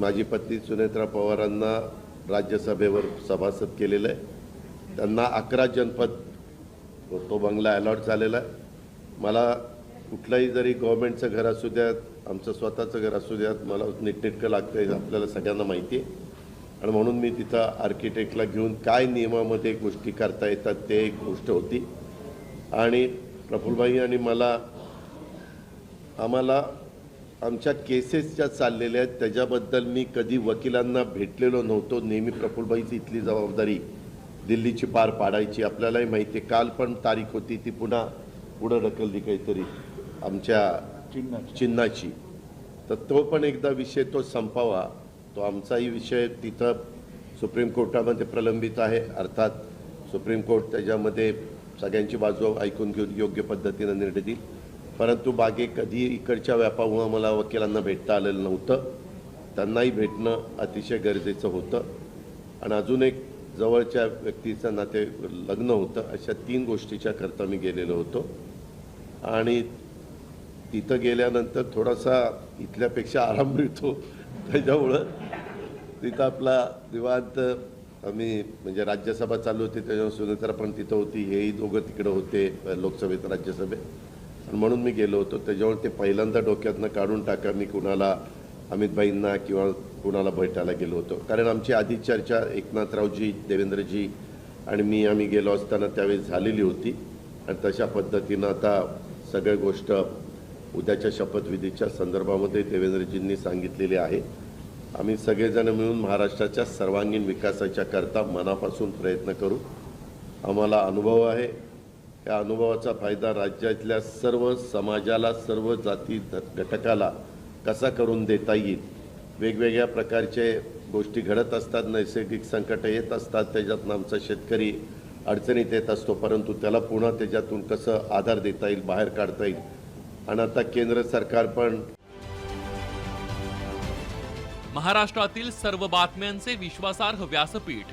माझी पत्नी सुनेत्रा पवारांना राज्यसभेवर सभासद केलेलं आहे. त्यांना अकरा जनपद तो बंगला अलॉट झालेला आहे. मला कुठलंही जरी गव्हर्मेंटचं घर असू द्यात आमचं स्वतःचं घर असू द्यात मला नीटनेटकं लागतं आहे आपल्याला सगळ्यांना माहिती आहे. आणि म्हणून मी तिथं आर्किटेक्टला घेऊन काय नियमामध्ये गोष्टी करता येतात ते एक गोष्ट होती. आणि प्रफुल्लभाई आणि मला आम्हाला आमच्या केसेस ज्या चाललेल्या आहेत त्याच्याबद्दल मी कधी वकिलांना भेटलेलो नव्हतो. नेहमी प्रफुल्लभाईची इथली जबाबदारी दिल्लीची पार पाडायची. आपल्यालाही माहिती आहे काल पण तारीख होती ती पुन्हा पुढं ढकलली काहीतरी आमच्या चिन्हाची. तर तो पण एकदा विषय तो संपावा. तो आमचाही विषय तिथं सुप्रीम कोर्टामध्ये प्रलंबित आहे. अर्थात सुप्रीम कोर्ट त्याच्यामध्ये सगळ्यांची बाजू ऐकून घेऊन योग्य पद्धतीनं निर्णय देईल. परंतु बागे कधी इकडच्या व्यापामुळं मला वकिलांना भेटता आलेलं नव्हतं. त्यांनाही भेटणं अतिशय गरजेचं होतं. आणि अजून एक जवळच्या व्यक्तीचं नाते लग्न होतं अशा तीन गोष्टीच्या करता मी गेलेलो होतो. आणि तिथं गेल्यानंतर थोडासा इथल्यापेक्षा आराम मिळतो त्याच्यामुळं तिथं आपला निवांत आम्ही म्हणजे राज्यसभा चालू होती त्याच्यावर सुनेत्रा पण तिथं होती हेही दोघं तिकडं होते लोकसभेत राज्यसभेत. आणि म्हणून मी गेलो होतो. त्याच्यावर ते पहिल्यांदा डोक्यातनं काढून टाका मी कुणाला अमितभाईंना किंवा कुणाला भेटायला गेलो होतो. कारण आमची आधी चर्चा एकनाथरावजी देवेंद्रजी आणि मी आम्ही गेलो असताना त्यावेळी झालेली होती. आणि तशा पद्धतीनं आता सगळ्या गोष्ट उद्याच्या शपथविधीच्या संदर्भामध्ये देवेंद्रजींनी सांगितलेली आहे. आम्ही सगळेजण मिळून महाराष्ट्राच्या सर्वांगीण विकासाच्या करता मनापासून प्रयत्न करू. आम्हाला अनुभव आहे. या अनुभवाचा फायदा राज्यातल्या सर्व समाजाला सर्व जाती घटकाला कसा करून देता येईल? वेगवेगळ्या प्रकारचे गोष्टी घडत असतात नैसर्गिक संकट येत असतात त्याच्यातून आमचा शेतकरी अडचणीत येत असतो परंतु त्याला पुन्हा त्याच्यातून कसं आधार देता येईल बाहेर काढता येईल? आणि आता केंद्र सरकार पण महाराष्ट्रातील सर्व बातम्यांचे विश्वासार्ह व्यासपीठ